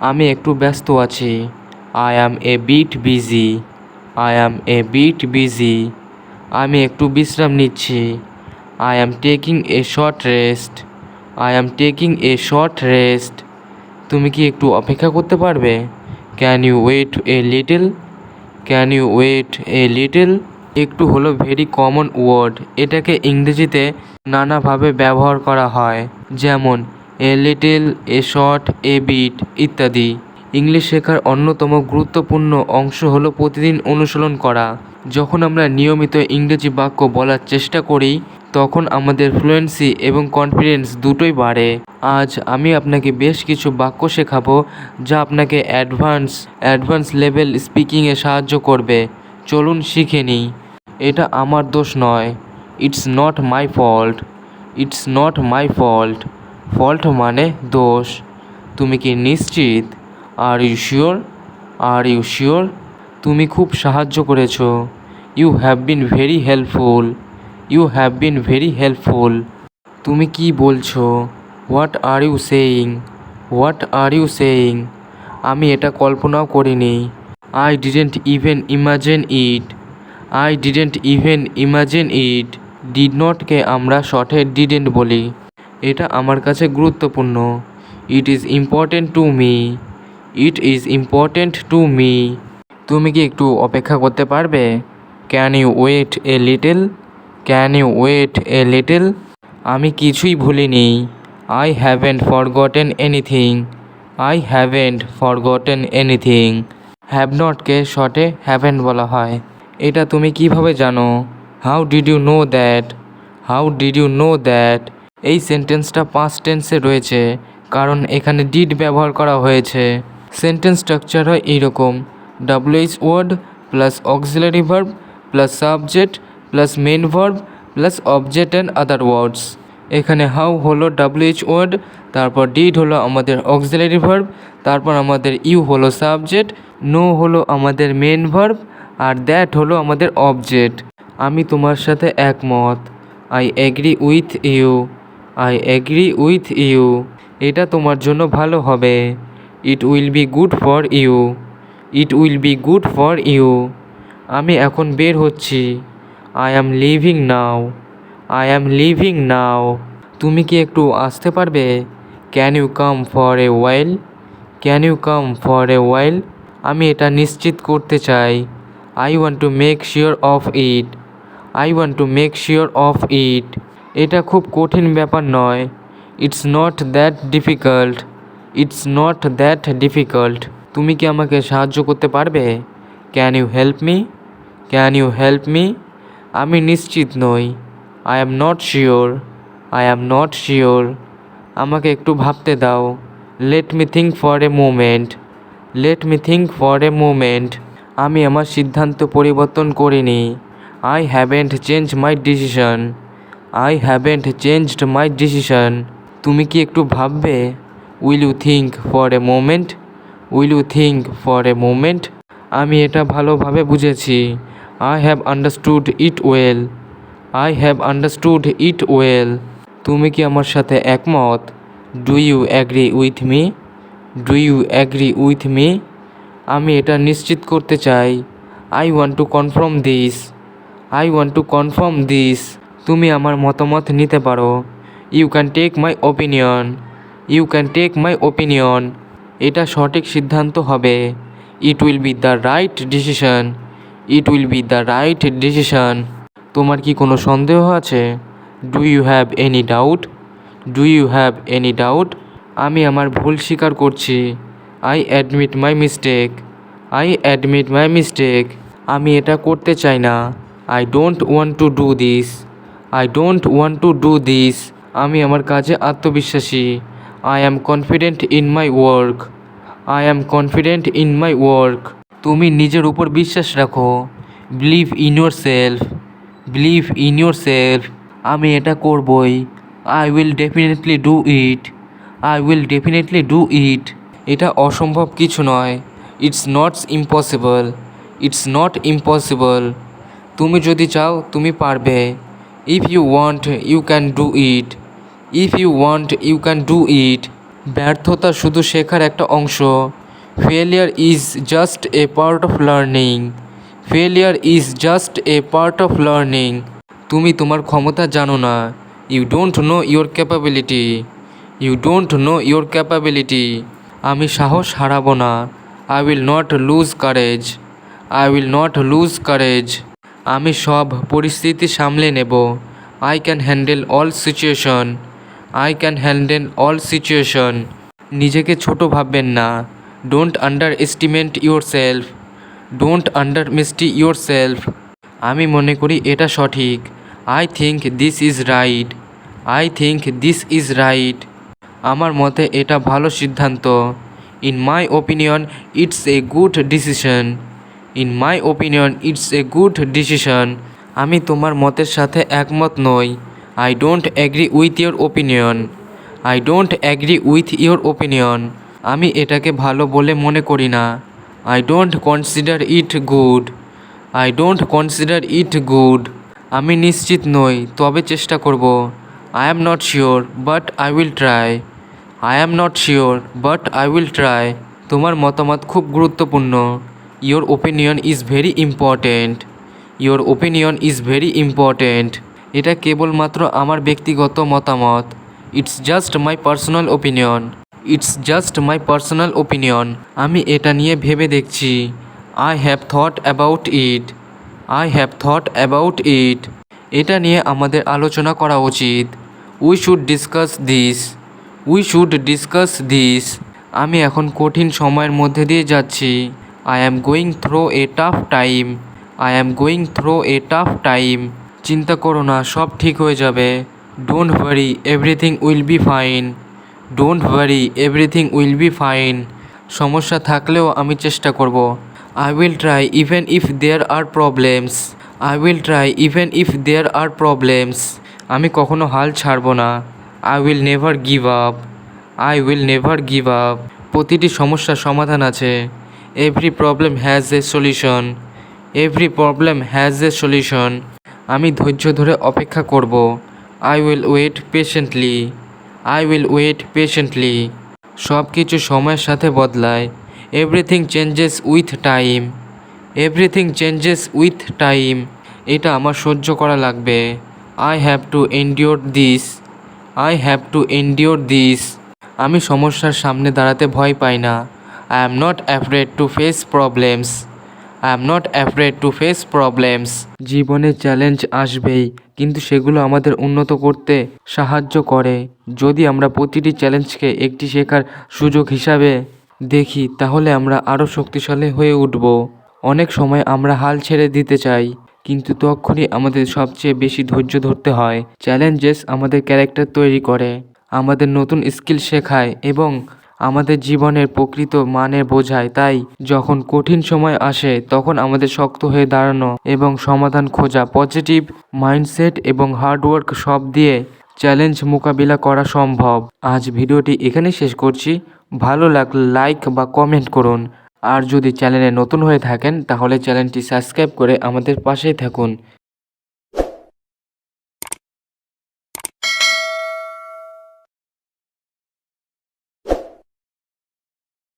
আমি একটু ব্যস্ত আছি। I am a bit busy I am a bit busy আমি একটু বিশ্রাম নিচ্ছি। I am taking a short rest I am taking a short rest তুমি কি একটু অপেক্ষা করতে পারবে? Can you wait a little can you wait a little একটু হলো ভেরি কমন ওয়ার্ড এটাকে ইংরেজিতে নানাভাবে ব্যবহার করা হয়। যেমন a little a short a bit ইত্যাদি। ইংলিশ শেখার অন্যতম গুরুত্বপূর্ণ অংশ হলো প্রতিদিন অনুশীলন করা। যখন আমরা নিয়মিত ইংরেজি বাক্য বলার চেষ্টা করি, তখন আমাদের ফ্লুয়েন্সি এবং কনফিডেন্স দুটোই বাড়ে। আজ আমি আপনাকে বেশ কিছু বাক্য শেখাবো, যা আপনাকে অ্যাডভান্স অ্যাডভান্স লেভেল স্পিকিংয়ে সাহায্য করবে। চলুন শিখে নিই। এটা আমার দোষ নয়। It's not my fault it's not my fault fault মানে দোষ। তুমি কি নিশ্চিত? Are you sure are you sure তুমি খুব সাহায্য করেছ। You have been very helpful you have been very helpful তুমি কি বলছো? What are you saying what are you saying আমি এটা কল্পনাও করিনি। I didn't even imagine it I didn't even imagine it did নটকে আমরা শর্টে ডিডেন্ট বলি। এটা আমার কাছে গুরুত্বপূর্ণ। It is important to me it is important to me তুমি কি একটু অপেক্ষা করতে পারবে? Can you wait a little can you wait a little আমি কিছুই ভুলিনি। I haven't forgotten anything I haven't forgotten anything have নটকে শর্টে হ্যাভেন্ট বলা হয়। এটা তুমি কীভাবে জানো? How did you know that how did you know that এই সেন্টেন্সটা পাস্ট টেন্সে রয়েছে, কারণ এখানে ডিড ব্যবহার করা হয়েছে। সেন্টেন্স স্ট্রাকচার হয় এইরকম WH word plus auxiliary verb plus subject plus main verb plus object and other words এখানে হাউ হলো ডাব্লিউএইচ ওয়ার্ড তারপর ডিড হলো আমাদের অক্সিলারি ভার্ব তারপর আমাদের ইউ হলো সাবজেক্ট নো হলো আমাদের মেন ভার্ব আর দ্যাট হলো আমাদের অবজেক্ট আমি তোমার সাথে একমত। I agree with you I agree with you এটা তোমার জন্য ভালো হবে। It will be good for you it will be good for you আমি এখন বের হচ্ছি। I am leaving now I am leaving now তুমি কি একটু আসতে পারবে? Can you come for a while can you come for a while আমি এটা নিশ্চিত করতে চাই। I want to make sure of it I want to make sure of it এটা খুব কঠিন ব্যাপার নয়। It's not that difficult it's not that difficult তুমি কি আমাকে সাহায্য করতে পারবে? Can you help me can you help me আমি নিশ্চিত নই। I am not sure I am not sure আমাকে একটু ভাবতে দাও। Let me think for a moment let me think for a moment আমি আমার সিদ্ধান্ত পরিবর্তন করিনি। I haven't change my decision I haven't changed my decision তুমি কি একটু ভাববে? Will you think for a moment will you think for a moment আমি এটা ভালোভাবে বুঝেছি। I have understood it well I have understood it well তুমি কি আমার সাথে একমত? Do you agree with me do you agree with me আমি এটা নিশ্চিত করতে চাই। I want to confirm this I want to confirm this তুমি আমার মতামত নিতে পারো। You can take my opinion you can take my opinion এটা সঠিক সিদ্ধান্ত হবে। It will be the right decision it will be the right decision তোমার কি কোনো সন্দেহ আছে? Do you have any doubt do you have any doubt আমি আমার ভুল স্বীকার করছি। I admit my mistake I admit my mistake আমি এটা করতে চাই না। I don't want to do this I don't want to do this আমি আমার কাজে আত্মবিশ্বাসী। I am confident in my work I am confident in my work তুমি নিজের উপর বিশ্বাস রাখো। Believe in yourself believe in yourself আমি এটা করবই। I will definitely do it I will definitely do it এটা অসম্ভব কিছু নয়। It's not impossible it's not impossible তুমি যদি চাও, তুমি পারবে। If you want you can do it if you want you can do it ব্যর্থতা শুধু শেখার একটা অংশ। Failure is just a part of learning failure is just a part of learning তুমি তোমার ক্ষমতা জানো না। You don't know your capability you don't know your capability আমি সাহস হারাবো না। I will not lose courage I will not lose courage আমি সব পরিস্থিতি সামলে নেব। I can handle all situation I can handle all situation নিজেকে ছোট ভাববেন না। Don't underestimate yourself don't underestimate yourself আমি মনে করি এটা সঠিক। I think this is right I think this is right আমার মতে এটা ভালো সিদ্ধান্ত। In my opinion it's a good decision in my opinion it's a good decision আমি তোমার মতের সাথে একমত নই। I don't agree with your opinion I don't agree with your opinion আমি এটাকে ভালো বলে মনে করি না। I don't consider it good I don't consider it good আমি নিশ্চিত নই, তবে চেষ্টা করব। I am not sure but I will try I am not sure but I will try তোমার মতামত খুব গুরুত্বপূর্ণ। Your opinion is very important your opinion is very important এটা কেবলমাত্র আমার ব্যক্তিগত মতামত। It's just my personal opinion it's just my personal opinion আমি এটা নিয়ে ভেবে দেখছি। I have thought about it I have thought about it এটা নিয়ে আমাদের আলোচনা করা উচিত। We should discuss this we should discuss this আমি এখন কঠিন সময়ের মধ্যে দিয়ে যাচ্ছি। I am going through a tough time I am going through a tough time চিন্তা করো না, সব ঠিক হয়ে যাবে। Don't worry everything will be fine don't worry everything will be fine সমস্যা থাকলেও আমি চেষ্টা করব। I will try even if there are problems I will try even if there are problems আমি কখনো হাল ছাড়বো না। I will never give up I will never give up প্রতিটি সমস্যার সমাধান আছে। Every problem has a solution every problem has a solution আমি ধৈর্য ধরে অপেক্ষা করব। I will wait patiently I will wait patiently সব কিছু সময়ের সাথে বদলায়। Everything changes with time everything changes with time এটা আমার সহ্য করা লাগবে। I have to endure this I have to endure this আমি সমস্যার সামনে দাঁড়াতে ভয় পাই না। I am not afraid to face problems I am not afraid to face problems জীবনে চ্যালেঞ্জ আসবেই, কিন্তু সেগুলো আমাদের উন্নত করতে সাহায্য করে। যদি আমরা প্রতিটি চ্যালেঞ্জকে একটি শেখার সুযোগ হিসাবে দেখি, তাহলে আমরা আরও শক্তিশালী হয়ে উঠব। অনেক সময় আমরা হাল ছেড়ে দিতে চাই, কিন্তু তখনই আমাদের সবচেয়ে বেশি ধৈর্য ধরতে হয়। চ্যালেঞ্জেস আমাদের ক্যারেক্টার তৈরি করে, আমাদের নতুন স্কিল শেখায় এবং আমাদের জীবনের প্রকৃত মানে বোঝায়, তাই যখন কঠিন সময় আসে, তখন আমাদের শক্ত হয়ে দাঁড়ানো এবং সমাধান খোঁজা পজিটিভ মাইন্ডসেট এবং হার্ডওয়ার্ক সব দিয়ে চ্যালেঞ্জ মোকাবিলা করা সম্ভব। আজ ভিডিওটি এখানেই শেষ করছি। ভালো লাগলে লাইক বা কমেন্ট করুন। আর যদি চ্যানেলে নতুন হয়ে থাকেন, তাহলে চ্যানেলটি সাবস্ক্রাইব করে আমাদের পাশেই থাকুন।